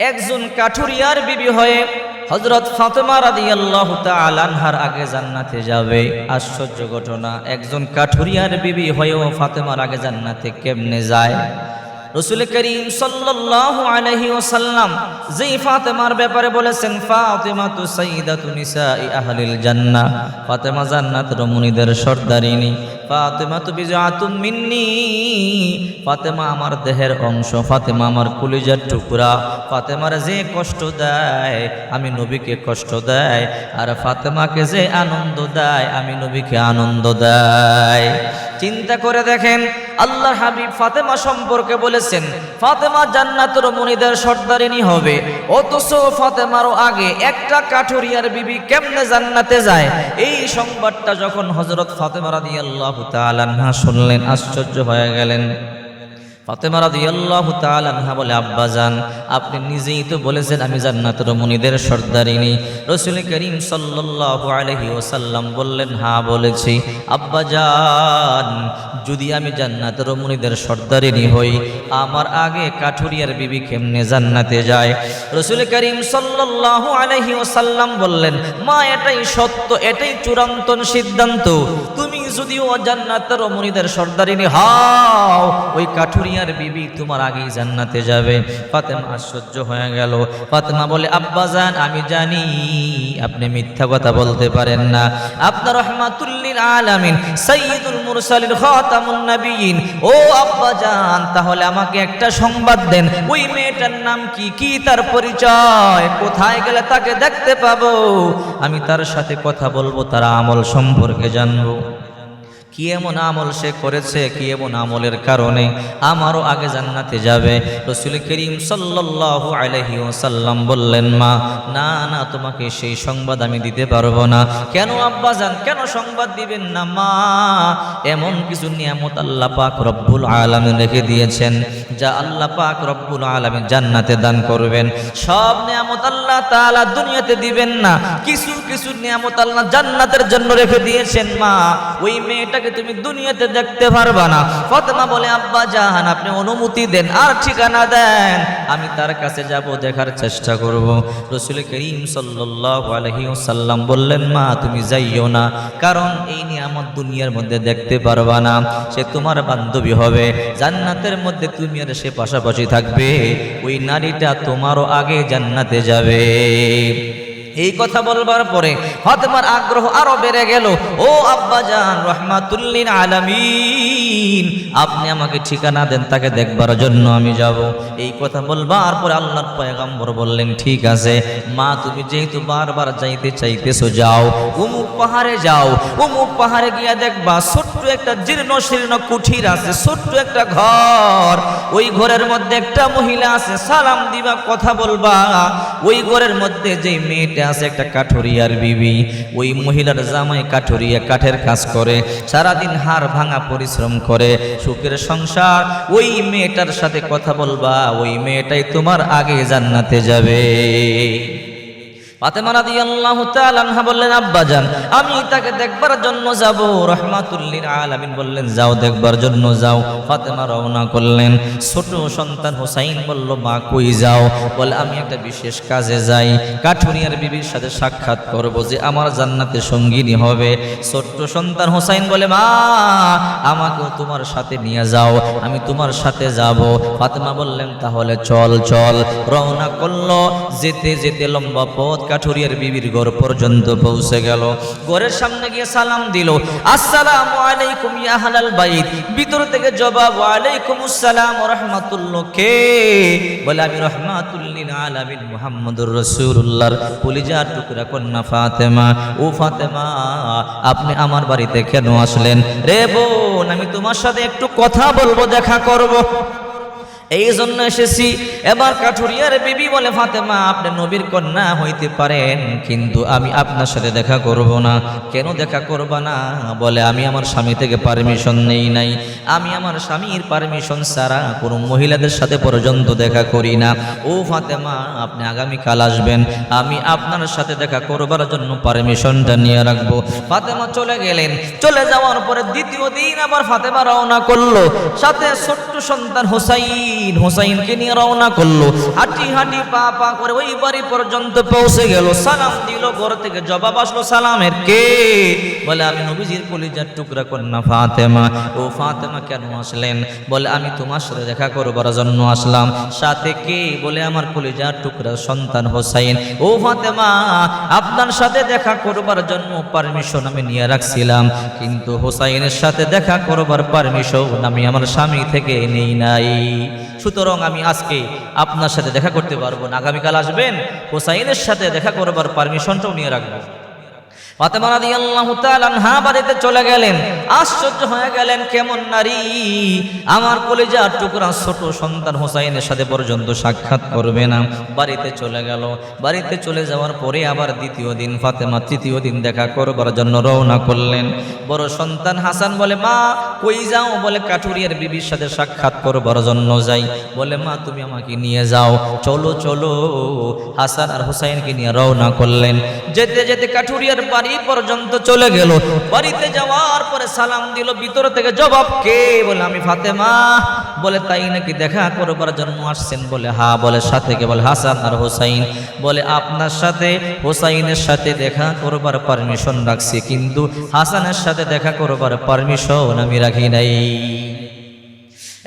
একজন কাঠুরিয়ার বিবি হয়ে হজরত ফাতেমা রাদিয়াল্লাহু তাআলা আনহার আগে জান্নাতে যাবে। আশ্চর্য ঘটনা, একজন কাঠুরিয়ার বিবি হয়েও ফাতেমার আগে জান্নাতে কেমনে যায়? রসুল করিম সাল্লাল্লাহু আলাইহি ওয়াসাল্লাম যেই ফাতেমার ব্যাপারে বলেছেন ফাতেমা তু সাইয়্যিদাতু নিসাই আহলিল জান্নাহ। ফাতেমা জান্নাতের মুনিদের সর্দারিনী। ফাতেমা তু বিজাতুম মিন্নি। ফাতেমা আমার দেহের অংশ, ফাতেমা আমার কলিজার টুকরা। ফাতেমার যে কষ্ট দেয়, আমি নবীকে কষ্ট দেয়। আর ফাতেমাকে যে আনন্দ দেয়, আমি নবীকে আনন্দ দেয়। চিন্তা করে দেখেন আল্লাহ হাবিব ফাতেমা সম্পর্কে বলেছেন, ফাতেমা জান্নাতের মুনিদের সর্দারিনী হবে। অথচ ফাতেমারও আগে একটা কাঠুরিয়ার বিবি কেমনে জান্নাতে যায়? এই সংবাদটা যখন হজরত ফাতেমা রাদিয়াল্লাহু শুনলেন, আশ্চর্য হয়ে গেলেন। ফাতেমা রাদিয়াল্লাহু তাআলা আনহা বলে আপনি নিজেই তো বলেছেন আমি জান্নাতের মুনিদের সর্দারিনী। সাল্লাল্লাহু আলাইহি ওয়াসাল্লাম বললেন হ্যাঁ বলেছি। যদি আমি জান্নাতের মুনিদের সর্দারিনী হই, আমার আগে কাঠুরিয়ার বিবি কেমনে জান্নাতে যায়? রাসূল করিম সাল্লাল্লাহু আলাইহি ওয়াসাল্লাম বললেন, মা, এটাই সত্য, এটাই চূড়ান্ত সিদ্ধান্ত। তুমি যদিও জান্নাতের মুনিদের সর্দারিনী হও, ওই কাঠুরিয়ার বিবি তোমার আগেই জান্নাতে যাবে। ফাতেমা আশ্চর্য হয়ে গেল। ফাতেমা বলে, আব্বা জান, আমি জানি আপনি মিথ্যা কথা বলতে পারেন না। আপনার রহমাতুল্লিল আলামিন, সাইয়্যিদুল মুরসালিন, খাতামুন নবিয়িন ও আব্বা জান, তাহলে আমাকে একটা সংবাদ দেন। ওই মেয়েটার নাম কি কি তার পরিচয়, কোথায় গেলে তাকে দেখতে পাবো? আমি তার সাথে কথা বলব, তার আমল সম্পর্কে জানব। কি এমন আমল সে করেছে, কি এমন আমলের কারণে আমারও আগে জান্নাতে যাবে? রসুল করিম সাল্লাল্লাহু আলাইহি ওয়াসাল্লাম বললেন, মা, না না, তোমাকে সেই সংবাদ আমি দিতে পারব না। কেন আব্বা জান, কেন সংবাদ দিবেন না, মা? এমন কিছু নিয়ামত আল্লাহ পাক রব্বুল আলামিন রেখে দিয়েছেন, যা আল্লাহ পাক রব্বুল আলামিন জান্নাতে দান করবেন। সব নিয়ামত আল্লাহ তাআলা দুনিয়াতে দিবেন না। কিছু কিছু নিয়ামত আল্লাহ জান্নাতের জন্য রেখে দিয়েছেন, মা। ওই মেয়েটাকে তুমি দুনিয়াতে দেখতে পারবা না। ফাতেমা বলে, আব্বা জাহান, আপনি অনুমতি দেন, আর ঠিকানা দেন। আমি তার কাছে যাব, দেখার চেষ্টা করব। রসুল করিম ওয়াসাল্লাম বললেন, মা, তুমি যাইও না, কারণ এই নিয়ামত দুনিয়ার মধ্যে দেখতে পারবা না। সে তোমার বান্ধবী হবে, জান্নাতের মধ্যে তুমি আর সে পাশাপাশি থাকবে। ওই নারীটা তোমারও আগে জান্নাতে যাবে। এই কথা বলবার পরে ফাতেমার আগ্রহ আরও বেড়ে গেল। ও আব্বাজান রহমাতুল্লিন আলামিন, আপনি আমাকে ঠিকানা দেন, তাকে দেখবার জন্য আমি যাব। এই কথা বলবার পরে আল্লাহর পয়গম্বর বললেন, ঠিক আছে, মা, তুমি যেহেতু বারবার যাইতে চাইতেছো, যাও, উমুক পাহাড়ে যাও। উমুক পাহাড়ে গিয়া দেখবা ছোট্ট একটা জীর্ণ শীর্ণ কুঠির আছে, ছোট্ট একটা ঘর। ওই ঘরের মধ্যে একটা মহিলা আছে, সালাম দিবা, কথা বলবা। ওই ঘরের মধ্যে যে মেয়েটা আছে একটা কাঠুরিয়ার বিবি। ওই মহিলার জামাই কাঠুরিয়া কাঠের কাজ করে, সারাদিন হাড় ভাঙা পরিশ্রম করে, সুখের সংসার। ওই মেয়েটার সাথে কথা বলবা, ওই মেয়েটাই তোমার আগে জান্নাতে যাবে। বললেন আব্বাজান আমি তাকে দেখবার যাব। বললেন, যাও, দেখবার জন্য যাও। ফাতেমা রওনা করলেন। সন্তান মা, কই যাও? বলে, আমি একটা বিশেষ কাজে যাই। বিবির সাথে সাক্ষাৎ করব যে আমার জান্নাতে সঙ্গিনী হবে। ছোট্ট সন্তান হোসাইন বলে, মা, আমাকেও তোমার সাথে নিয়ে যাও। আমি তোমার সাথে যাব। ফাতেমা বললেন, তাহলে চল চল। রওনা করল, যেতে যেতে লম্বা পথ কাঠুরিয়ার বিবির ঘর পর্যন্ত পৌঁছে গেল। ঘরের সামনে গিয়ে সালাম দিল, আসসালামু আলাইকুম ইয়া আহলাল বাইত। ভিতর থেকে জবাব ওয়ালাইকুম আসসালাম রাহমাতুল্লাহ কে? বলে, আমি রহমাতুল্লিল আলামিন মুহাম্মদুর রাসূলুল্লাহর। কলিজার টুকরা কন্যা ফাতেমা, ও ফাতেমা, আপনি আমার বাড়িতে কেন আসলেন? রে বোন, আমি তোমার সাথে একটু কথা বলব, দেখা করব। এই জন্য এসেছি। এবার কাঠুরিয়ার বিবি বলে, ফাতেমা, আপনি নবীর কন্যা হইতে পারেন, কিন্তু আমি আপনার সাথে দেখা করব না। কেন দেখা করব না? বলে, আমি আমার স্বামী থেকে পারমিশন নেই নাই। আমি আমার স্বামীর পারমিশন ছাড়া কোনো মহিলাদের সাথে পর্যন্ত দেখা করি না। ও ফাতেমা, আপনি আগামীকাল আসবেন। আমি আপনার সাথে দেখা করবার জন্য পারমিশনটা নিয়ে রাখব। ফাতেমা চলে গেলেন। চলে যাওয়ার পরে দ্বিতীয় দিন আবার ফাতেমা রওনা করল। সাথে ছোট্ট সন্তান হোসাইন। দিন হোসাইনকে নিয়ে রওনা করল। হাঁটি হাঁটি পা পা করে ওই বাড়ি পর্যন্ত পৌঁছে গেল। সালাম দিল, ঘর থেকে জবাব আসলো সালামের কে? বলে, আমি নবীজির কলিজার টুকরা কন্যা ফাতেমা। ও ফাতেমা কেন আসলেন? বলে, আমি তোমার সাথে দেখা করবার জন্য আসলাম। সাথে কে? বলে, আমার কলিজার টুকরা সন্তান হোসাইন। ও ফাতেমা, আপনার সাথে দেখা করবার জন্য পারমিশন আমি নিয়ে রাখছিলাম। কিন্তু হোসাইনের সাথে দেখা করবার পারমিশন আমি আমার স্বামী থেকে নেই নাই। সুতরাং আমি আজকে আপনার সাথে দেখা করতে পারব না। আগামীকাল আসবেন, হোসাইনের সাথে দেখা করবার পারমিশনটাও নিয়ে রাখব। ফাতেমা রাদিয়াল্লাহু তাআলা আনহা বাড়িতে চলে গেলেন। আশ্চর্য হয়ে গেলেন, কেমন নারী? আমার কলিজার টুকরা ছোট সন্তান হোসাইনের সাথে পর্যন্ত সাক্ষাৎ করবে না। বাড়িতে চলে গেল। বাড়িতে চলে যাওয়ার পরে আবার দ্বিতীয় দিন ফাতেমা তৃতীয় দিন দেখা করবার জন্য রওনা করলেন। বড় সন্তান হাসান বলে, মা, কই যাও? বলে, কাঠুরিয়ার বিবির সাথে সাক্ষাৎ করবার জন্য যাই। বলে, মা, তুমি আমাকে নিয়ে যাও। চলো চলো। হাসান আর হুসাইনকে নিয়ে রওনা করলেন। যেতে যেতে কাঠুরিয়ার বাড়ি পর্যন্ত চলে গেল। বাড়িতে যাওয়ার পরে সালাম দিল, ভিতর থেকে জবাব, কে? বলে, আমি ফাতেমা। বলে, তাই নাকি দেখা করবার জন্য আসছেন? বলে হা বলে, সাথে কে? বলে, হাসান আর হোসাইন। বলে, আপনার সাথে, হোসাইনের সাথে দেখা করবার পারমিশন রাখছি, কিন্তু হাসানের সাথে দেখা করবার পারমিশন আমি রাখি নাই।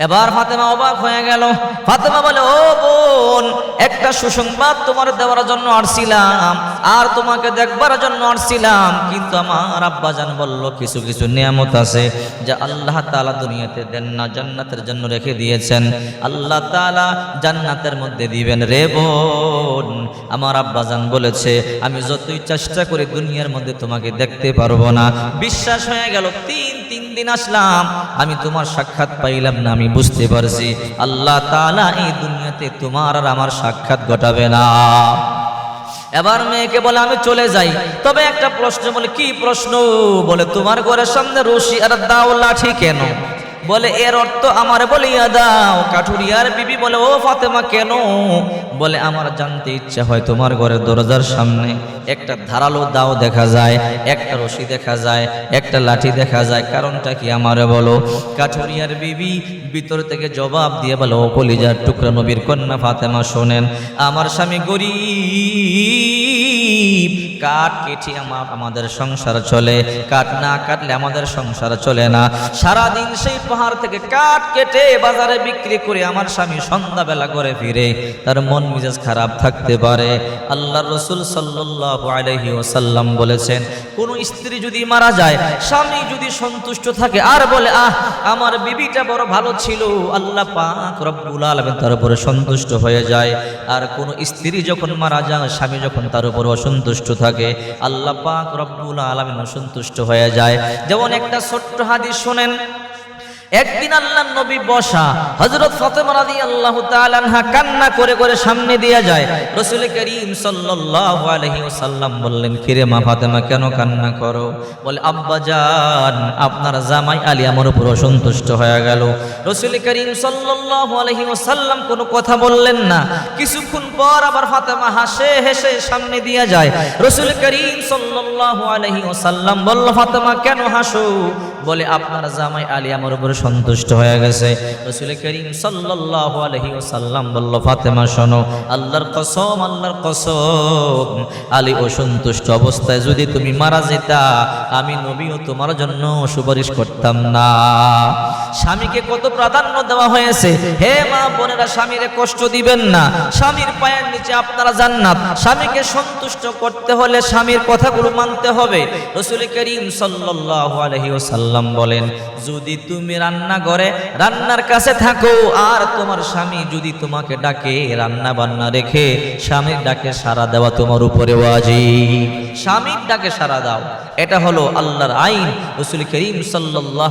এবার ফাতেমা অবাক হয়ে গেল। ফাতেমা বলে, ও বোন, একটা সুসংবাদ তোমার দেওয়ার জন্য আসছিলাম, আর তোমাকে দেখবার জন্য আসছিলাম। কিন্তু আমার আব্বাজান বলল, কিছু কিছু নিয়ামত আছে যা আল্লাহ তাআলা দুনিয়াতে দেন না, জান্নাতের জন্য রেখে দিয়েছেন। আল্লাহ তাআলা জান্নাতের মধ্যে দিবেন রে বোন। আমার আব্বাজান বলেছে, আমি যতই চেষ্টা করি দুনিয়ার মধ্যে তোমাকে দেখতে পারব না। বিশ্বাস হয়ে গেল, তিন তিন দিন আসলাম, আমি তোমার সাক্ষাৎ পাইলাম না, আমি বুঝতে পারছি। আল্লাহ তালা এই দুনিয়াতে তোমার আর আমার সাক্ষাৎ ঘটাবে না। এবার মেয়েকে বলে, আমি চলে যাই। তবে একটা প্রশ্ন বলে, কি প্রশ্ন? বলে, তোমার ঘরের সামনে রশি আর দাও লাঠি কেন? বলে, এর অর্থ আমার বলিয়া দাও। কাঠুরিয়ার বিবি বলে, ও ফাতেমা, কেন? বলে, আমার জানতে ইচ্ছা হয় তোমার ঘরের দরজার সামনে একটা ধারালো দাও দেখা যায়, একটা রশি দেখা যায়, একটা লাঠি দেখা যায়। কারণটা কি আমারে বলো? কাঠুরিয়ার বিবি ভিতর থেকে জবাব দিয়ে বলো, ও কলিজার টুকরা নবীর কন্যা ফাতেমা শোনেন, আমার স্বামী গরিব। কাঠ কেটে আমার আমাদের সংসার চলে, কাঠ না কাটলে আমাদের সংসার চলে না। সারাদিন সেই পাহাড় থেকে কাঠ কেটে বাজারে বিক্রি করে আমার স্বামী সন্ধ্যাবেলা করে ফিরে। তার মন মেজাজ খারাপ থাকতে পারে। আল্লাহ রসুল আলহি ওসাল্লাম বলেছেন, কোন স্ত্রী যদি মারা যায়, স্বামী যদি সন্তুষ্ট থাকে আর বলে, আহ, আমার বিবিটা বড় ভালো ছিল। আল্লাহ পাক রব্বুল আলমিন তার উপরে সন্তুষ্ট হয়ে যায়। আর কোন স্ত্রী যখন মারা যায়, স্বামী যখন তার উপর অসন্তুষ্ট থাকে। আল্লাহ পাক রব্বুল আলমিন অসন্তুষ্ট হয়ে যায়। যেমন একটা ছোট্ট হাদিস শোনেন একদিন আল্লাহ নবী বসা, হযরত ফাতেমা রাদিয়াল্লাহু তাআলা আনহা কান্না করে করে সামনে দিয়ে যায়। রাসূল করিম সাল্লাল্লাহু আলাইহি ওয়াসাল্লাম বললেন, কিরে মা ফাতেমা, কেন কান্না করো? বলে, আব্বা জান, আপনার জামাই আলী আমার উপর অসন্তুষ্ট হয়ে গেল। রাসূল করিম সাল্লাল্লাহু আলাইহি ওয়াসাল্লাম কোনো কথা বললেন না। কিছুক্ষণ পর আবার ফাতেমা হাসে হেসে সামনে দিয়ে যায়। রাসূল করিম সাল্লাল্লাহু আলাইহি ওয়াসাল্লাম বলল, ফাতেমা, কেন হাসো? বলে, আপনার জামাই আলী আমার উপর সন্তুষ্ট হয়ে গেছে। রসুল করিম সাল্লাল্লাহু আলাইহি ওয়াসাল্লাম বলল, ফাতেমা, শোনো, আল্লাহর কসম আল্লাহর কসম, আলী অসন্তুষ্ট অবস্থায় যদি তুমি মারা যেতা, আমি নবীও তোমার জন্য সুপারিশ করতাম না। স্বামীকে কত প্রাধান্য দেওয়া হয়েছে। হে মা বোনেরা, স্বামীরে কষ্ট দিবেন না। স্বামীর পায়ের নিচে আপনারা জান্নাত। স্বামীকে সন্তুষ্ট করতে হলে স্বামীর কথাগুলো মানতে হবে। রসুল করিম সাল্লাল্লাহু আলাইহি ওয়াসাল্লাম বলেন, যদি তুমি রান্না করে রান্নার কাছে থাকো, আর তোমার স্বামী যদি তোমাকে ডাকে রান্না বান্না রেখে, স্বামীর ডাকে সারা দেওয়া তোমার উপরে ওয়াজিব। স্বামীর ডাকে সারা দাও। এটা হলো আল্লাহর আইন, রসুল করিম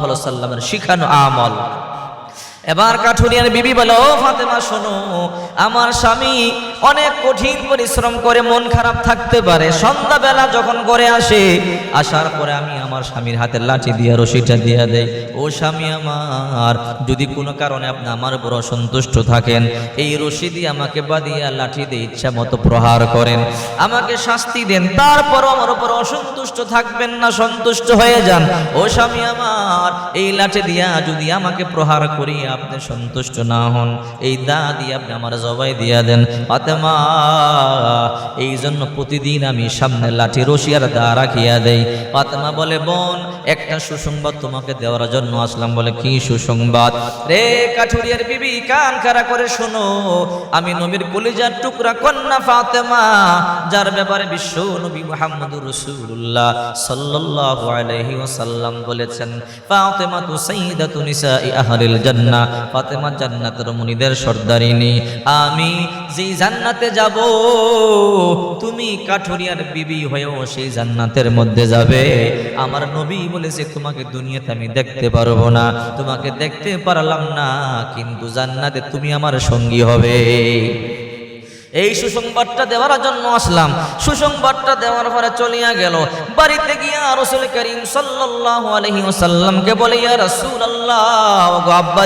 আলাইহি সাল্লামের শিখানো আমল। এবার কাঠুরিয়ার বিবি বলে ফাতেমা, শোনো, আমার স্বামী অনেক কঠিন পরিশ্রম করে মন খারাপ থাকতে পারে। সন্ধ্যাবেলা যখন ঘরে আসে, আসার পরে আমি আমার স্বামীর হাতে লাঠি দিয়ে, রশিটা দিয়ে দেয় ও স্বামী আমার, যদি কোনো কারণে আপনি আমার উপর অসন্তুষ্ট থাকেন, এই রশি দিয়ে আমাকে বাদিয়ে লাঠি দিয়ে ইচ্ছা মতো প্রহার করেন। আমাকে শাস্তি দেন তারপরও আমার উপর অসন্তুষ্ট থাকবেন না, সন্তুষ্ট হয়ে যান। ও স্বামী আমার, এই লাঠি দিয়া যদি আমাকে প্রহার করি আপনি সন্তুষ্ট না হন, এই দা দিয়ে আপনি আমার জবাই দিয়া দেন। এই জন্য প্রতিদিন আমি সামনে লাঠি রশিয়ার দা রাখিয়া দেই। বলে, বোন, একটা সুসংবাদ তোমাকে দেওয়ার জন্য আসলাম। বলে, কি সুসংবাদ? রে কাঠুরিয়ার বিবি, কান খারা করে শোনো, আমি নবীর কলিজার টুকরা কন্যা ফাতেমা, যার ব্যাপারে বিশ্ব নবী মুহাম্মদুর ওয়াসাল্লাম বলেছেন ফাতেমা তু সাইয়্যিদাতু নিসাই আহলিল জান্নাহ। ফাতেমা জান্নাতের মুনিদের সর্দারিনী। আমি যেই জান্নাতে যাব। তুমি কাঠুরিয়ার বিবি হয়েও সেই জান্নাতের মধ্যে যাবে। আমার নবী বলেছে, তোমাকে দুনিয়াতে আমি দেখতে পারব না। তোমাকে দেখতে পারলাম না, কিন্তু জান্নাতে তুমি আমার সঙ্গী হবে। এই সুসংবাদটা দেওয়ার জন্য আসলাম। সুসংবাদটা দেওয়ার পরে চলিয়া গেল। বাড়িতে গিয়া রসুল করিম সাল্লাল্লাহু আলাইহি বলে, ইয়া রাসূলুল্লাহ গো আব্বা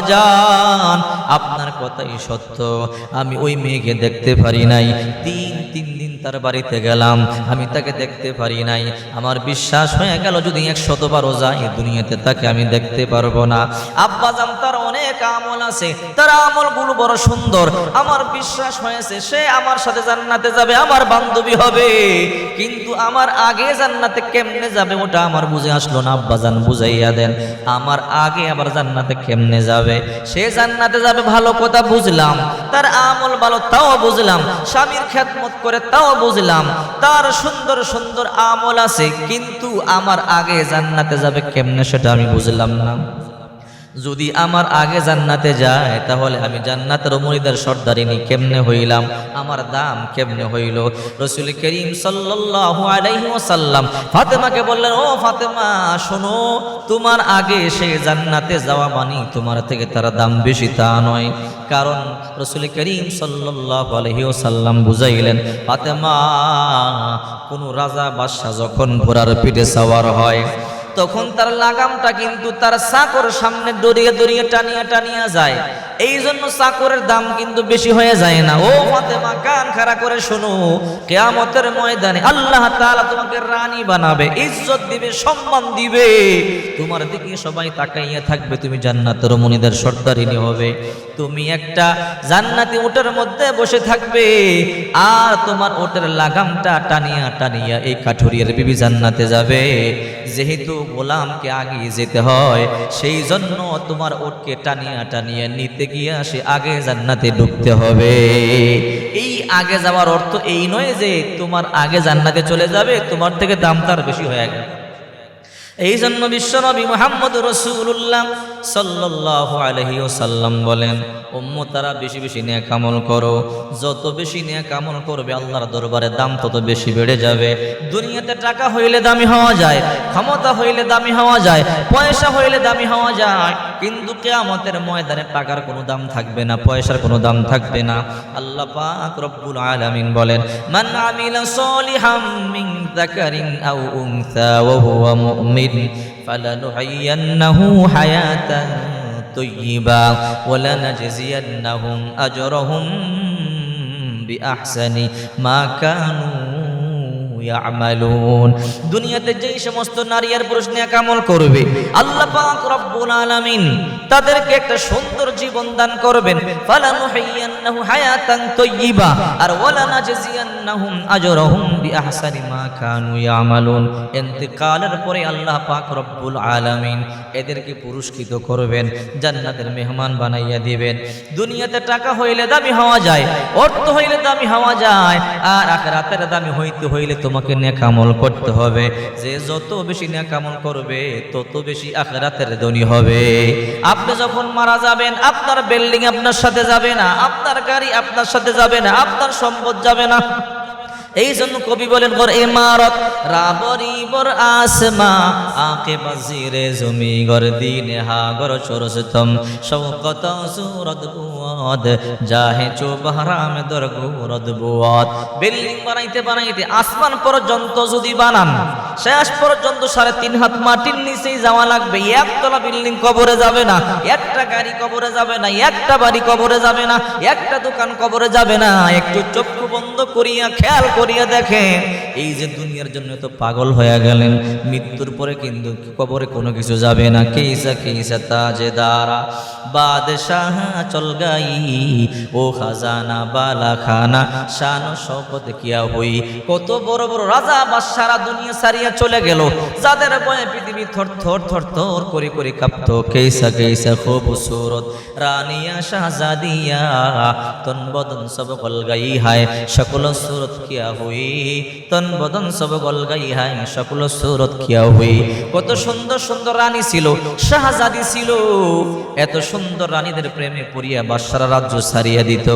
আপনার কথাই সত্য। আমি ওই মেয়েকে দেখতে পারি নাই। তিন তিন দিন তার বাড়িতে গেলাম। আমি তাকে দেখতে পারি নাই। আমার বিশ্বাস হয়ে গেল যদি একশতবারও যাই দুনিয়াতে তাকে আমি দেখতে পারব না। আব্বা জান তার অনেক আমল আছে। তার আমলগুলো বড় সুন্দর। আমার বিশ্বাস হয়েছে, সে আমার সাথে জান্নাতে যাবে, আমার বান্ধবী হবে। কিন্তু আমার আগে জান্নাতে কেমনে যাবে ওটা আমার বুঝে আসলো না। আব্বা জান বুঝাইয়া দেন, আমার আগে আবার জান্নাতে কেমনে যাবে? সে জান্নাতে যাবে ভালো কথা বুঝলাম। তার আমল ভালো তাও বুঝলাম। স্বামীর খেদমত করে তাও বুঝলাম। তার সুন্দর সুন্দর আমল আছে, কিন্তু আমার আগে জান্নাতে যাবে কেমনে সেটা আমি বুঝলাম না। যদি আমার আগে জান্নাতে যায়, তাহলে আমি জান্নাতের মরিদার সর্দারিনী কেমনে হইলাম? আমার দাম কেমনে হইল? রসুল করিম ওয়াসাল্লাম ফাতেমাকে বললেন, ও ফাতেমা, শোনো, তোমার আগে সে জান্নাতে যাওয়া মানি তোমার থেকে তার দাম বেশি তা নয়। কারণ রসুল করিম সাল্লাল্লাহু আলাইহি ওয়াসাল্লাম বুঝাইলেন, ফাতেমা, কোনো রাজা বাদশাহ যখন ঘোড়ার পিঠে সাওয়ার হয় তখন তার লাগামটা কিন্তু তার চাকর সামনে দড়িয়ে দড়িয়ে টানিয়া টানিয়া যায়। এই জন্য চাকরের দাম কিন্তু বেশি হয়ে যায় না। ও ফাতেমা, কান খাড়া করে শোনো, কেয়ামতের ময়দানে আল্লাহ তাআলা তোমাকে রানী বানাবে, ইজ্জত দিবে, সম্মান দিবে। তোমার দিকে সবাই তাকাইয়া থাকবে, তুমি জান্নাতের মনিদের সর্দারিনী হবে। তুমি একটা জান্নাতি উটের মধ্যে বসে থাকবে। আর তোমার ওটের লাগামটা টানিয়া টানিয়া এই কাঠুরিয়ার বিবি জান্নাতে যাবে। যেহেতু গোলামকে আগে যেতে হয়, সেই জন্য তোমার ওটকে টানিয়া টানিয়া নিতে গিয়ে সে আগে জান্নাতে ঢুকতে হবে। এই আগে যাওয়ার অর্থ এই নয় যে তোমার আগে জান্নাতে চলে যাবে, তোমার থেকে দাম তার বেশি হয়ে গেল। এই জন্য বিশ্বনবী মোহাম্মদ রসুল্লাহ সাল্লাহ আলহি সাল্লাম বলেন অম্য তারা বেশি বেশি নিয়ে কামল করো। যত বেশি নিয়ে কামল করবে আল্লাহর দরবারে দাম তত বেশি বেড়ে যাবে। দুনিয়াতে টাকা হইলে দামি হওয়া যায়, ক্ষমতা হইলে দামি হওয়া যায়, পয়সা হইলে দামি হওয়া যায়। কিন্তু কেয়ামতের ময়দানে টাকার কোনো দাম থাকবে না, পয়সার কোনো দাম থাকবে না। আল্লাহ পাক রব্বুল আলামিন বলেন, মান আমিলা সলিহাম মিন যাকারিন আও উনসা ওয়া হুয়া মুমিন, ফালানুহাইয়ান্নাহু হায়াতান তাইয়্যিবা ওয়া লানজজিয়ান্নাহুম আজরাহুম বিআহসানি মা কানূ দুনিয়াতে যেই সমস্ত নারী আর পুরুষ নিয়ে কামল করবে, আল্লাহ পাক রব্বুল আলামিন তাদেরকে একটা সুন্দর জীবন দান করবেন। ফালানুহিয়ান্নাহু হায়াতান আর ওয়ালানাজজিয়ান্নাহুম আজরাহুম বিআহসানি মা কানু ইয়ামালুন। ইন্তিকালের পরে আল্লাহ পাক রব্বুল আলামিন এদেরকে পুরস্কৃত করবেন, জান্নাতের মেহমান বানাইয়া দিবেন। দুনিয়াতে টাকা হইলে দামি হওয়া যায়, অর্থ হইলে দামি হওয়া যায়, আর আখরাতের দামি হইতে হইলে তোমাকে নেকামল করতে হবে। যে যত বেশি নেকামল করবে, তত বেশি আখরাতের ধনী হবে। আপনি যখন মারা যাবেন, আপনার বিল্ডিং আপনার সাথে যাবে না, আপনার গাড়ি আপনার সাথে যাবে না, আপনার সম্পদ যাবে না। এই জন্য কবি বলেন গর ইমারত, রাবরি বর আসমা, আকে বাজিরে জমি গর দিন হা গর চরসতম শৌকত সুরত বুয়াদ, জাহে চো বহরাম দর গুরদ বুয়াদ। বিল্ডিং বানাইতে বানাইতে আসমান পর্যন্ত যদি বানান, শেষ পর্যন্ত সাড়ে তিন হাত মাটির নিচেই যাওয়া লাগবে। একতলা বিল্ডিং কবরে যাবে না, একটা গাড়ি কবরে যাবে না, একটা বাড়ি কবরে যাবে না, একটা দোকান কবরে যাবে না। একটু চক্ষু বন্ধ করিয়া খেয়াল করিয়া দেখেন, এই যে দুনিয়ার জন্য তো পাগল হয়ে গেলেন, মৃত্যুর পরে কিন্তু কবরে কোনো কিছু যাবে না। কেসা কেসা তাজে দারা বাদশাহ চল গাই, ও খাজানা বালা খানা শান শপথ কিয়া হই। কত বড় বড় রাজা বা সারা দুনিয়া সারিয়া চলে গেল, যাদের বয়ে পৃথিবী থর থর থর থর করে করে কাঁপতো। কেসা কেসা খুব সুরত রানিয়া শাহজাদিয়া তন বদন সব গল গাই হায়, সকল সুরত কিয়া হই। তন বদন সব গল গাই হায় সকল সুরত কিয়া হই। কত সুন্দর সুন্দর রানী ছিল, শাহজাদি ছিল। এত সুন্দর রানীদের প্রেমে পড়িয়া রাজ্য সারিয়া দিত।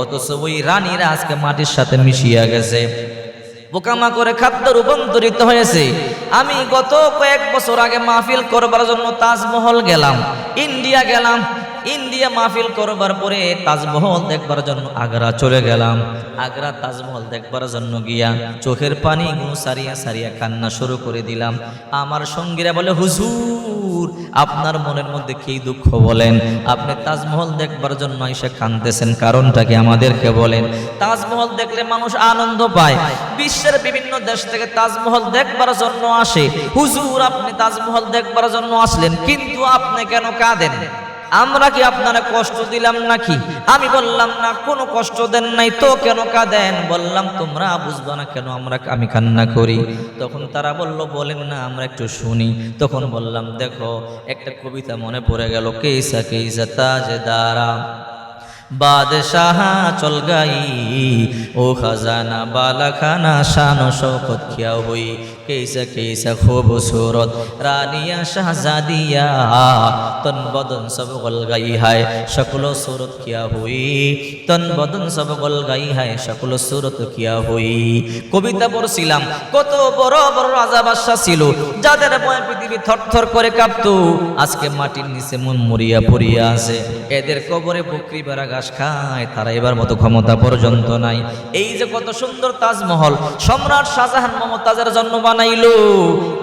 অথচ ওই রানীরা আজকে মাটির সাথে মিশিয়া গেছে। বোকামা করে খাদ্য রূপান্তরিত হয়েছে। আমি গত কয়েক বছর আগে মাহফিল করবার জন্য তাজমহল গেলাম, ইন্ডিয়া গেলাম। ইন্ডিয়া মাহফিল করবার পরে তাজমহল দেখবার জন্য আগ্রা চলে গেলাম। আগ্রা তাজমহল দেখবার জন্য গিয়া চোখের পানি সারিয়া সারিয়া কান্না শুরু করে দিলাম। আমার সঙ্গীরা বলে, হুজুর, আপনার মনের মধ্যে কি দুঃখ বলেন? আপনি তাজমহল দেখবার জন্য এসে কাঁদতেছেন, কারণটা কি আমাদেরকে বলেন? তাজমহল দেখলে মানুষ আনন্দ পায়। বিশ্বের বিভিন্ন দেশ থেকে তাজমহল দেখবার জন্য আসে। হুজুর, আপনি তাজমহল দেখবার জন্য আসলেন, কিন্তু আপনি কেন কাঁদেন? আমরা কি আপনারা কষ্ট দিলাম নাকি? আমি বললাম, না, কোনো কষ্ট দেন নাই, তো কেন কাঁদেন? বললাম, তোমরা বুঝবা না কেন আমরা, আমি কান্না করি? তখন তারা বলল, বলেন না, আমরা একটু শুনি। তখন বললাম, দেখো, একটা কবিতা মনে পড়ে গেল কেসা কেসা তাজে দারা বাদশাহ চল গাই, ও খাজানা বালা খানা শানো শৌকত খিয়া হই। কেসা কেসা খুব সুরত রানিয়া শাহজাদিয়া, তন বদন সব গল গাই হায়, সকল সুরত কিয়া তন বদন সব গল গাই হায়, সকল সুরত কিয়া কবিতা পড়ছিলাম, কত বড় বড় রাজা বাদশা ছিল, যাদের পৃথিবী থরথর করে কাঁপতো, আজকে মাটির নিচে মন মরিয়া পড়িয়া আছে। এদের কবরে বকরি বেড়া ঘাস খায়, তারা এবার মতো ক্ষমতা পর্যন্ত নাই। এই যে কত সুন্দর তাজমহল, সম্রাট শাহজাহান মমতাজের জন্য বানাইলো।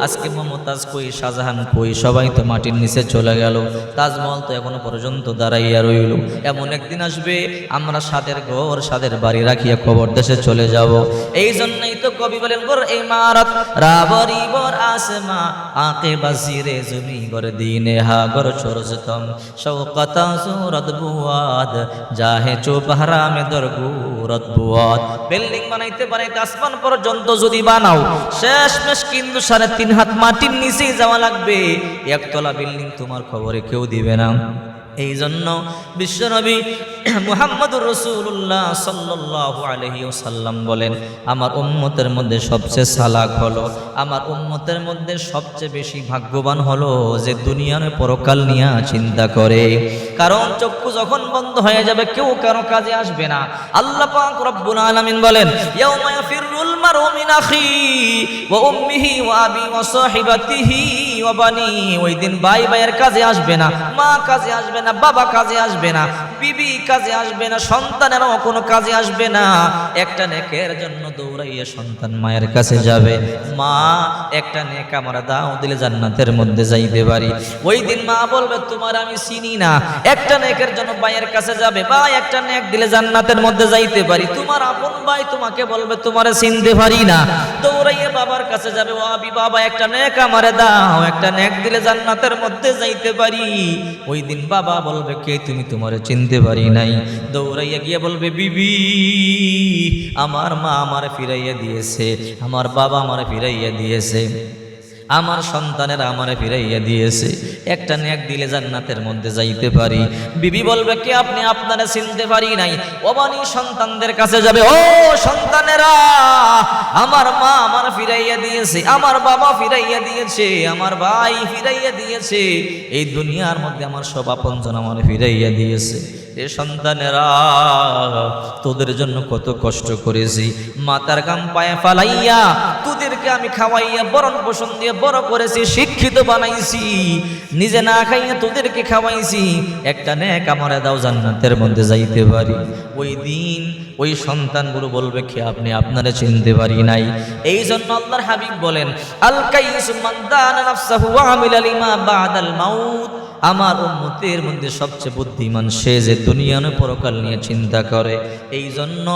আজকে মমতাজ কই, শাহজাহান কই, সবাই তো মাটির নিচে চলে গেল। তাজমহল তো এখনও পর্যন্ত দাঁড়াইয়া রইল। এমন একদিন আসবে, আমরা সাদের ঘর, সাদের বাড়ি রাখিয়া কবর দেশে চলে যাব। এই জন্যই তো কবি বলেন গোর এই মারত রাবরি বর আসমা, আকে বাসিরে জমি গর দিনে হা গর সরজতম শৌকতা সুরত বুয়াদ, জাহে চুপ হারামে দর গুরত বুয়াদ। বিল্ডিং বানাইতে বানাইতে আসমান পর্যন্ত যদি বানাও শেষ মেশ কিন্তু সাড়ে তিন হাত মাটির নিচেই যাওয়া লাগবে। একতলা বিল্ডিং তোমার খবরে কেউ দিবে না। এই জন্য বিশ্বনবী মুহাম্মদুর রসুল্লাহ সাল্লাহ আলহি সাল্লাম বলেন, আমার উম্মতের মধ্যে সবচেয়ে সালাক হলো, আমার উম্মতের মধ্যে সবচেয়ে বেশি ভাগ্যবান হলো যে দুনিয়ার পরকাল নিয়ে চিন্তা করে। কারণ চক্ষু যখন বন্ধ হয়ে যাবে, কেউ কারও কাজে আসবে না। আল্লাহ পাক রব্বুল আলামিন বলেন, ইয়াউমা ইয়াফিরুল মারউ মিন আখি ওয়া উম্মিহি ওয়া আবি ওয়া সাহিবাতিহি ওয়া বানি। ওই দিন ভাই ভাইয়ের কাজে আসবে না, মা কাজে আসবে না, বাবা কাজে আসবে না, বিবি কাজে আসবে না, সন্তানেরও কোনো কাজে আসবে না। একটা নেকের জন্য দৌড়াইয়া সন্তান মায়ের কাছে যাবে। মা, একটা নেক আমরা দাও, দিলে জান্নাতের মধ্যে যাইতে পারি। ওই দিন মা বলবে, তোমার আমি চিনি না। একটা নেকের জন্য ভাইয়ের কাছে যাবে। বা একটা নেক দিলে জান্নাতের মধ্যে যাইতে পারি। তোমার আপন ভাই তোমাকে বলবে, তোমারে চিনতে পারি না। দৌড়াইয়া বাবার কাছে যাবে, ও আবি বাবা, একটা নেক আমারে দাও, একটা নেক দিলে জান্নাতের মধ্যে যাইতে পারি। ওই দিন বাবা বলবে, কে তুমি? তোমারে চিনতে পারি নাই। দৌড়াইয়া গিয়ে বলবে, বিবি, আমার মা আমার ফিরাইয়া দিয়েছে, আমার বাবা আমার ফিরাইয়া দিয়েছে। আমার সন্তানের আমারে ফিরাইয়া দিয়েছে। একটা নেক দিলে জান্নাতের মধ্যে যাইতে পারি। বিবি বলবে, কি আপনি? আপনারা চিনতে পারি নাই। অবানি সন্তানদের কাছে যাবে, ও সন্তানেরা, আমার মা আমার ফিরাইয়া দিয়েছে, আমার বাবা ফিরাইয়া দিয়েছে, আমার ভাই ফিরাইয়া দিয়েছে। এই দুনিয়ার মধ্যে আমার সব আপনজন আমার ফিরাইয়া দিয়েছে। এ সন্তানেরা, তোদের জন্য কত কষ্ট করেছি। মাতার গাম পায়ে ফালাইয়া, তোদেরকে আমি খাওয়াইয়া, বরণ পোষণ দিয়ে বড় করেছি, শিক্ষিত বানাইছি। নিজে না খাইয়া তোদেরকে খাওয়াইছি, একটা নেক আমারে দাও জান্নাতের মধ্যে যাইতে পারি। ওই দিন ওই সন্তানগুলো বলবে, কি আপনি? আপনারা চিনতে পারি নাই। এই জন্য আল্লাহর হাবিব বলেন, আল কাইসু মান দানা নাফসাহু ওয়া আমিলা লিমা বাদাল মাউত। আমার উম্মতের মধ্যে সবচেয়ে বুদ্ধিমান সে যে দুনিয়ানো পরকাল নিয়ে চিন্তা করে। এই জন্য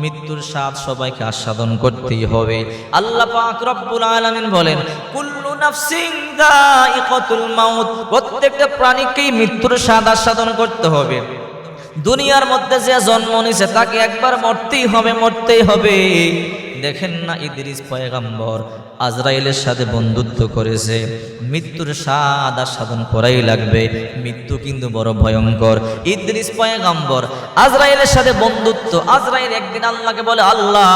মৃত্যুর স্বাদ সবাইকে আস্বাদন করতেই হবে। আল্লাহ পাক রব্বুল আলামিন বলেন, কুল্লু নাফসিন দাইকাতুল মাউত প্রত্যেকটা প্রাণীকেই মৃত্যুর স্বাদ আস্বাদন করতে হবে। দুনিয়ার মধ্যে যে জন্ম নিছে, তাকে একবার মরতেই হবে মরতেই হবে। দেখেন না ইদ্রিস পয়গাম্বর আজরাইলের সাথে বন্ধুত্ব করেছে। মৃত্যুর স্বাদ আস্বাদন করাই লাগবে। মৃত্যু কিন্তু বড় ভয়ঙ্কর। ইদ্রিস পয়গাম্বর, আজরাইলের সাথে বন্ধুত্ব। আজরাইল একদিন আল্লাহকে বলে, আল্লাহ,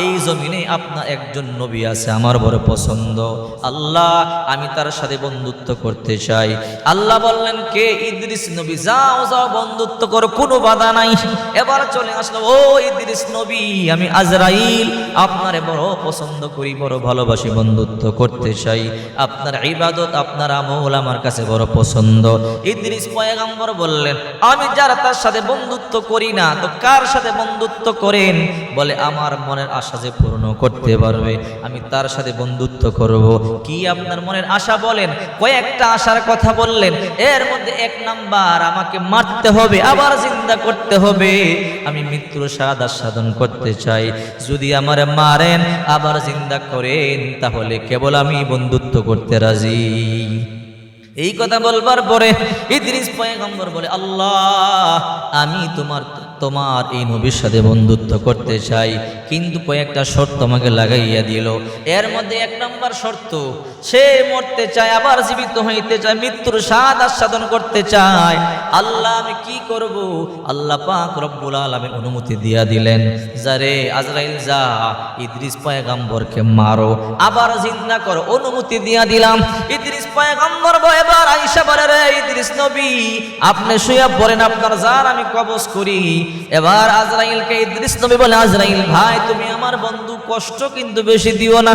এই জমিনে আপনার একজন নবী আছে, আমার বড় পছন্দ। আল্লাহ, আমি তার সাথে বন্ধুত্ব করতে চাই। আল্লাহ বললেন, কে ইদ্রিস নবী? যাও যাও, বন্ধুত্ব করো, কোনো বাধা নাই। এবার চলে আসলো, ও ইদ্রিস নবী, আমি আজরাইল, আপনারে বড় পছন্দ করি, বড় ভালোবাসি। বন্ধুত্ব করতে চাই। আপনার ইবাদত, আপনার আমল আমার কাছে বড় পছন্দ। ইদ্রিস পয়গাম্বর বললেন, আমি যারা তার সাথে বন্ধুত্ব করি না, তো কার সাথে বন্ধুত্ব করেন? বলে, আমার মনের আশা যে পূর্ণ করতে পারবে, আমি তার সাথে বন্ধুত্ব করব। কি আপনার মনের আশা বলেন? কয়েকটা আশার কথা বললেন, এর মধ্যে এক নাম্বার, আমাকে মারতে হবে, আবার জিন্দা করতে হবে। আমি মৃত্যুর স্বাদ আস্বাদন করতে চাই। যদি আমার মারেন, আবার জিন্দা করেন। তাহলে কেবল আমি বন্ধুত্ব করতে রাজি। এই কথা বলবার পরে ইদ্রিস পয়গম্বর বলে, আল্লাহ, আমি তোমার তোমার এই নবীর সাথে বন্ধুত্ব করতে চাই। কিন্তু কয়েকটা শর্ত আমাকে লাগাইয়া দিল। এর মধ্যে এক নম্বর শর্ত, সে মরতে চায়, আবার জীবিত হইতে চায়, মৃত্যুর স্বাদ আস্বাদন করতে চায়। আল্লাহ আমি কি করব? আল্লাহ পাক রব্বুল আলামিন অনুমতি দিয়া দিলেন, যারে আজরাইল যা, ইদ্রিস পয়গাম্বরকে মারো। আবার জিন্দা করো, অনুমতি দিয়া দিলাম, ইদ্রিস পয়গাম্বর এবার আইসা বলে, রে ইদ্রিস নবী, আপনি শুয়ে পড়েন, আপনার জান আমি কবজ করি। এবার আজরাইলকে ইদ্রিস নবী বলে, আজরাইল ভাই, তুমি আমার বন্ধু, কষ্ট কিন্তু বেশি দিও না।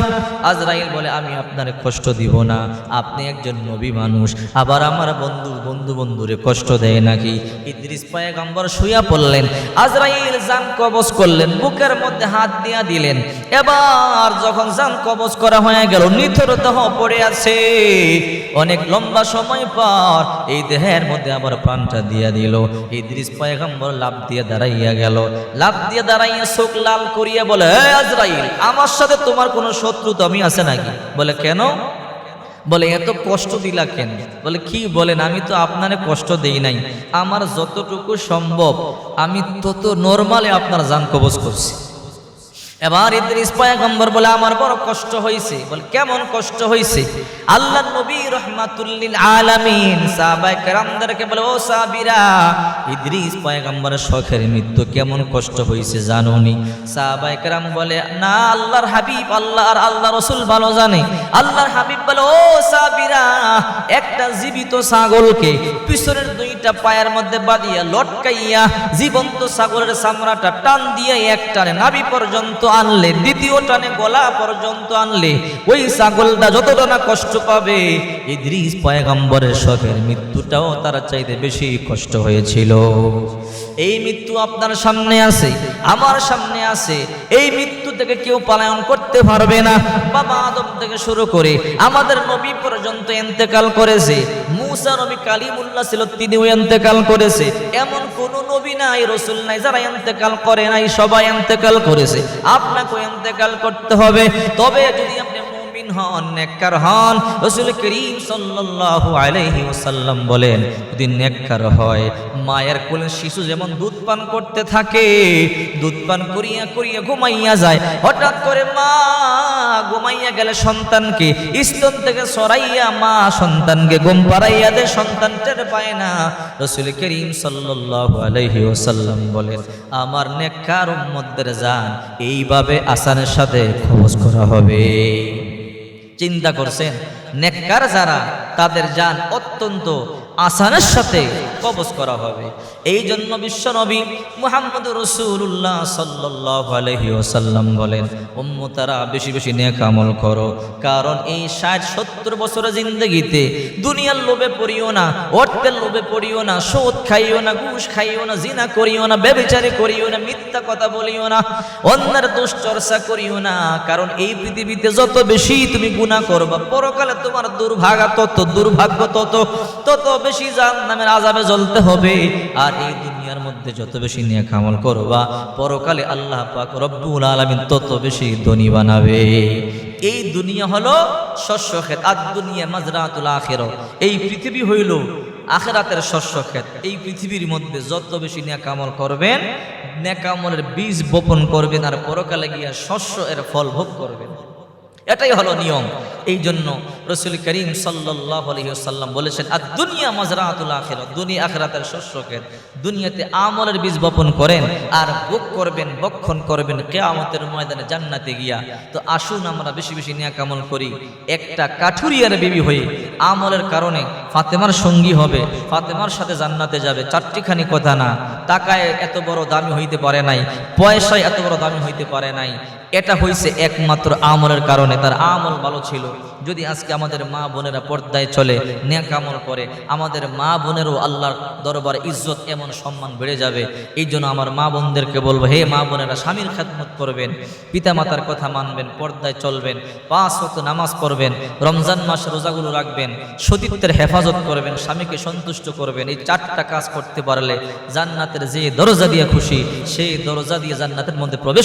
আজরাইল বলে, আমি আপনার কষ্ট দিব না, আপনি একজন নবী মানুষ, আবার আমার বন্ধু বন্ধু বন্ধুরে কষ্ট দেয় নাকি? ইদ্রিস পয়গাম্বর শুয়া পড়লেন। আজরাইল জান কবজ করলেন, বুকের মধ্যে হাত দিয়া দিলেন। এবার যখন জান কবজ করা হয়ে গেল, নিথর দেহ পড়ে আছে। অনেক লম্বা সময় পর এই দেহের মধ্যে আবার প্রাণটা দিয়া দিল। ইদ্রিস পয়গাম্বর লাভ দিয়ে দাঁড়াইয়া গেল। লাভ দিয়ে দাঁড়াইয়া চোখ লাল করিয়া বলে, "হে আজরাইল, আমার সাথে তোমার কোনো শত্রু তুমি আছে নাকি? বলে, কেন? বলে, এত কষ্ট দিলা কেন? বলে, কি বলেন, আমি তো আপনারে কষ্ট দেই নাই। আমার যতটুকু সম্ভব, আমি তত নর্মালে আপনার যান কবজ করছি। এবার ইদ্রিস পয়গম্বর বলে, আমার বড় কষ্ট হয়েছে বলে, কেমন কষ্ট হয়েছে আল্লাহ নবী রহমাতুল্লিল আলামিন কেরামদেরকে বলে, ও সাহাবীরা, ইদ্রিস পয়গম্বরের শখের মৃত্যু কেমন কষ্ট হয়েছে জানোনি সাহাবায়ে কেরাম বলে, না, আল্লাহর হাবিব, আল্লাহ আর আল্লাহ রসুল ভালো জানে। আল্লাহর হাবিব বলে, ও সাহাবীরা, একটা জীবিত ছাগলকে পিছনের দুইটা পায়ের মধ্যে বাঁধিয়া লটকাইয়া জীবন্ত সাগরের সামরাটা টান দিয়ে এক টানে নাভি পর্যন্ত আনলে, দ্বিতীয় টানে গলা পর্যন্ত আনলে, ওই ছাগলটা যতটা না কষ্ট পাবে এই ইদ্রিস পয়গম্বরের শখের মৃত্যুটাও তার চাইতে বেশি কষ্ট হয়েছিল। এই মৃত্যু আপনার সামনে আছে, আমার সামনে আছে। এই মৃত্যু থেকে কেউ পালায়ন করতে পারবে না। বাবা আদম থেকে শুরু করে আমাদের নবী পর্যন্ত এন্তেকাল করেছে। মুসা নবী কালিমুল্লাহ ছিল, তিনিও এন্তেকাল করেছে। এমন কোন নবী নাই, রসুল নাই, যারা এন্তেকাল করে নাই, সবাই এন্তেকাল করেছে। আপনাকে এন্তেকাল করতে হবে। তবে যদি আপনি মুমিন হন, নেককার হন। রসুল করিম সাল্লাল্লাহু আলাইহি ওয়াসাল্লাম বলেন, যদি নেককার হয়, মায়ের কোলে শিশু যেমন দুধ পান করতে থাকে, দুধ পান করিয়া করিয়া ঘুমাইয়া যায়। হঠাৎ করে মা ঘুমাইয়া গেলে সন্তানকে, স্তন থেকে সরাইয়া মা সন্তানকে ঘুম পাড়াইয়া দেয়, সন্তান টের পায় না। রসুল করিম সাল্লাল্লাহু আলাইহি ওয়াসাল্লাম বলেন, আমার নেককার উম্মতদের জান, এইভাবে আসানের সাথে খোঁজ করা হবে। চিন্তা করছেন। নেককার যারা তাদের যান অত্যন্ত আসানের সাথে কবজ করা হবে। এই জন্য বিশ্বনবী মুহাম্মদ রসুল্লাহ সাল্লাহ আলহি ওসাল্লাম বলেন, উম্মতারা, বেশি বেশি নেক আমল করো। কারণ এই ষাট, সত্তর বছরের জিন্দগিতে দুনিয়ার লোভে পড়িও না, অর্থের লোভে পড়িও না সোদ খাইও না, ঘুষ খাইও না, জিনা করিও না ব্যবিচারে করিও না, মিথ্যা কথা বলিও না, অন্যের দুশ্চর্চা করিও না। কারণ এই পৃথিবীতে যত বেশি তুমি গুণা করবা, পরকালে তোমার দুর্ভাগা তত, দুর্ভাগ্য তত তত বেশি জান নামের আজাবে জ্বলতে হবে। আর এই দুনিয়ার মধ্যে যত বেশি নিয়ে কামল করবা, পরকালে আল্লাহ পাক রব্বুল আলামিন তত বেশি ধনী বানাবে। এই দুনিয়া হলো শস্য ক্ষেত, আর দুনিয়া মাজরাতুল আখির এই পৃথিবী হইল আখেরাতের শস্য ক্ষেত। এই পৃথিবীর মধ্যে যত বেশি নেকামল করবেন নেকামলের বীজ বপন করবেন, আর পরকালে গিয়া শস্য এর ফল ভোগ করবেন। এটাই হলো নিয়ম। এই জন্য রসুল করিম আলহিহাল্লাম বলেছেন আর দুনিয়া মাজরাতুল আখের দুনিয়া আখরাতের শস্য ক্ষেত দুনিয়াতে আমলের বীজ বপন করেন আর বুক করবেন, বক্ষণ করবেন, কেয়ামতের ময়দানে জান্নাতে গিয়া। তো আসুন আমরা বেশি বেশি নিয়া কামল করি। একটা কাঠুরিয়ার বিবি হয়ে আমলের কারণে ফাতেমার সঙ্গী হবে, ফাতেমার সাথে জান্নাতে যাবে, চারটিখানি কথা না, টাকায় এত বড় দামি হইতে পারে নাই, পয়সায় এত বড় দামি হইতে পারে নাই। এটা হইছে একমাত্র আমলের কারণে, তার আমল ভালো ছিল। যদি আজকে আমাদের মা বোনেরা পর্দায় চলে নেক আমল করে আমাদের মা বোনেরও আল্লাহর দরবার ইজ্জত এমন সম্মান বেড়ে যাবে এই জন্য আমার মা বোনদেরকে বলব হে মা বোনেরা স্বামীর খেদমত করবেন পিতামাতার কথা মানবেন পর্দায় চলবেন পাঁচ হত নামাজ পড়বেন রমজান মাস রোজাগুলো রাখবেন সতীত্বের হেফাজত করবেন স্বামীকে সন্তুষ্ট করবেন এই চারটা কাজ করতে পারলে জান্নাতের যে দরজা দিয়ে খুশি সেই দরজা দিয়ে জান্নাতের মধ্যে প্রবেশ